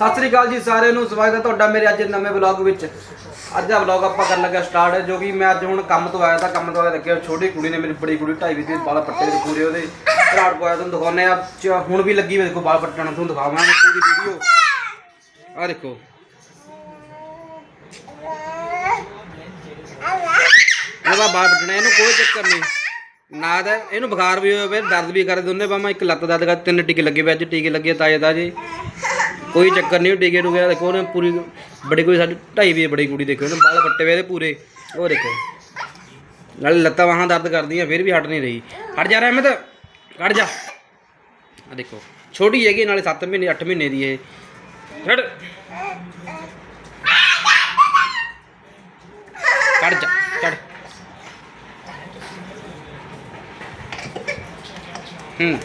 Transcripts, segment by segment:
ਸਤਿ ਸ੍ਰੀ ਅਕਾਲ ਜੀ ਸਾਰਿਆਂ ਨੂੰ, ਸਵਾਗਤ ਹੈ ਤੁਹਾਡਾ ਮੇਰੇ ਅੱਜ ਨਵੇਂ ਵਲੌਗ ਵਿੱਚ। ਅੱਜ ਦਾ ਵਲੌਗ ਆਪਾਂ ਕਰਨ ਲੱਗਾ ਸਟਾਰਟ ਜੋ ਕਿ ਮੈਂ ਅੱਜ ਹੁਣ ਕੰਮ ਤੋਂ ਆਇਆ ਤਾਂ ਕੰਮ ਤੋਂ ਆਇਆ ਦੇਖਿਆ ਛੋਟੀ ਕੁੜੀ ਨੇ ਮੇਰੀ ਬੜੀ ਕੁੜੀ, ਢਾਈ ਵੀ ਤੇ ਬਾਲ ਪੱਟੇ ਦੇ ਪੂਰੇ ਉਹਦੇ। ਘਰਾਟ ਪਾਇਆ ਤੁਹਾਨੂੰ ਦਿਖਾਉਂਦੇ ਆ ਹੁਣ ਵੀ ਲੱਗੀ ਹੋਈ ਬਾਲ ਪੱਟਣ, ਤੁਹਾਨੂੰ ਦਿਖਾਵਾਂਗੇ ਪੂਰੀ ਵੀਡੀਓ ਆ ਦੇਖੋ। ਇਹਦਾ ਬਾਲ ਪੱਟਣਾ, ਇਹਨੂੰ ਕੋਈ ਚੱਕਰ ਨਹੀਂ। ਨਾ ਤਾਂ ਇਹਨੂੰ ਬੁਖਾਰ ਵੀ ਹੋਵੇ, ਦਰਦ ਵੀ ਕਰੇ ਦੋਨੇ ਬਾਹਾਂ, ਇੱਕ ਲੱਤ ਦਰਦ ਕਰ ਤਿੰਨ ਟੀਕੇ ਲੱਗੇ ਪਏ, ਅੱਜ ਟੀਕੇ ਲੱਗੇ ਤਾਜ਼ੇ ਤਾਜ਼ੇ ਕੋਈ ਚੱਕਰ ਨਹੀਂ, ਉਹ ਟੁਕੇ ਦੇਖੋ ਉਹਨੇ ਪੂਰੀ ਬੜੀ ਕੋਈ ਸਾਡੀ ਢਾਈ ਵਜੇ ਬੜੀ ਕੁੜੀ ਦੇਖੋ, ਉਹਨੇ ਬਾਲ ਪੱਟੇ ਵੇ ਇਹਦੇ ਪੂਰੇ। ਉਹ ਦੇਖੋ। ਨਾਲੇ ਲੱਤਾਂ ਵਾਹਾਂ ਦਰਦ ਕਰਦੀਆਂ, ਫਿਰ ਵੀ ਹਟ ਨਹੀਂ ਰਹੀ। ਹਟ ਜਾ ਰਹਿਮਤ, ਹਟ ਜਾ। ਆ ਦੇਖੋ, ਛੋਟੀ ਹੈਗੀ, ਨਾਲੇ 7 ਮਹੀਨੇ 8 ਮਹੀਨੇ ਦੀ ਇਹ। ਛੱਡ ਕੱਢ ਜਾ ਕੱਢ ਹੂੰ।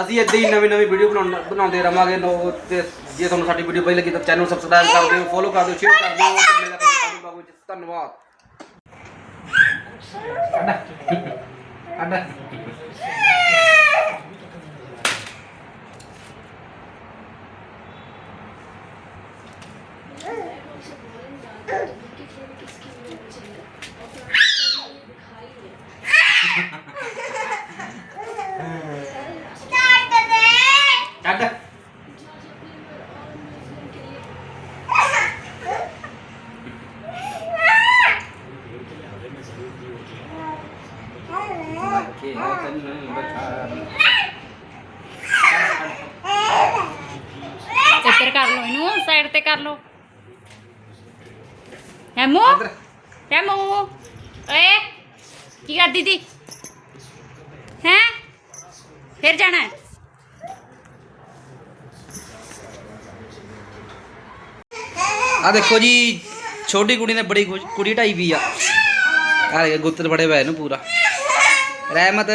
ਅਸੀਂ ਇੱਦਾਂ ਹੀ ਨਵੀਂ ਨਵੀਂ ਵੀਡੀਓ ਬਣਾਉਣ ਬਣਾਉਂਦੇ ਰਵਾਂਗੇ। ਨੋ ਤੇ ਜੇ ਤੁਹਾਨੂੰ ਸਾਡੀ ਵੀਡੀਓ ਵਧੀਆ ਲੱਗੀ ਤਾਂ ਚੈਨਲ ਸਬਸਕ੍ਰਾਈਬ ਕਰ ਦਿਓ ਫੋਲੋ ਕਰ ਦਿਓ ਸ਼ੇਅਰ ਕਰ ਦਿਓ ਤੇ ਮਿਲਦਾ ਤੁਹਾਨੂੰ ਬਾਬੂ ਵਿੱਚ। ਧੰਨਵਾਦ। ਅੱਡਾ ਅੱਡਾ ਇੱਧਰ ਕਰ ਲਓ ਇਹਨੂੰ ਸਾਈਡ ਤੇ ਕਰ ਲਓ। ਹੈਮੂ ਹੈਮੂ ਓਏ ਕੀ ਕਰਦੀ ਤੀ ਹੈ? ਫਿਰ ਜਾਣਾ ਹੈ? ਆ ਦੇਖੋ ਜੀ ਛੋਟੀ ਕੁੜੀ ਨੇ ਬੜੀ ਖੁਸ਼- ਕੁੜੀ ਢਾਈ ਵੀ ਆ। ਆ ਗੁੱਤਰ ਬੜੇ ਪਏ ਨੂੰ ਪੂਰਾ। ਰਹਿਮਤ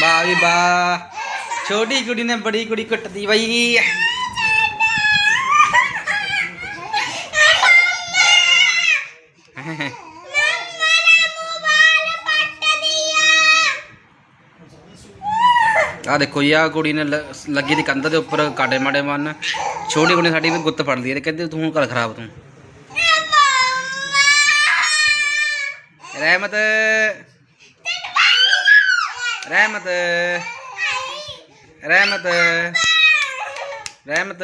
ਵਾਹ ਵੀ ਵਾਹ ਛੋਟੀ ਕੁੜੀ ਨੇ ਬੜੀ ਕੁੜੀ ਕੁੱਟਦੀ ਬਈ ਆ ਦੇਖੋ ਜੀ, ਆ ਕੁੜੀ ਨੇ ਲ- ਲੱਗੀ ਦੀ ਕੰਧ ਦੇ ਉੱਪਰ ਕਾਟੇ ਮਾੜੇ ਮਨ ਛੋਟੀ ਕੁੜੀ ਨੇ ਸਾਡੀ ਵੀ ਗੁੱਤ ਫੜ ਲਈ ਤੇ ਕਹਿੰਦੇ ਤੂੰ ਹੁਣ ਖਰਾਬ ਤੂੰ। ਰਹਿਮਤ। ਰਹਿਮਤ। ਰਹਿਮਤ। ਰਹਿਮਤ।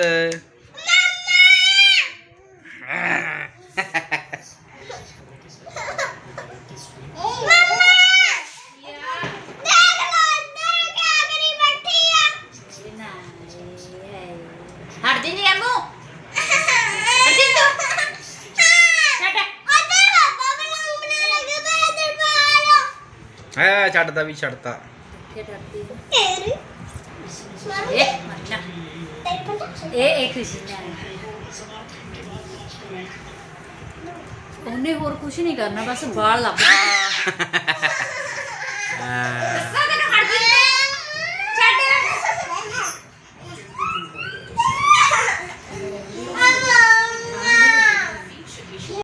ਛੱਡ ਹੈ ਛੱਡਦਾ ਵੀ ਛੱਡਤਾ ਉਹਨੇ ਹੋਰ ਕੁਝ ਨਹੀਂ ਕਰਨਾ ਬਸ ਵਾਲ ਲੱਭ ਦੱਸਾਂ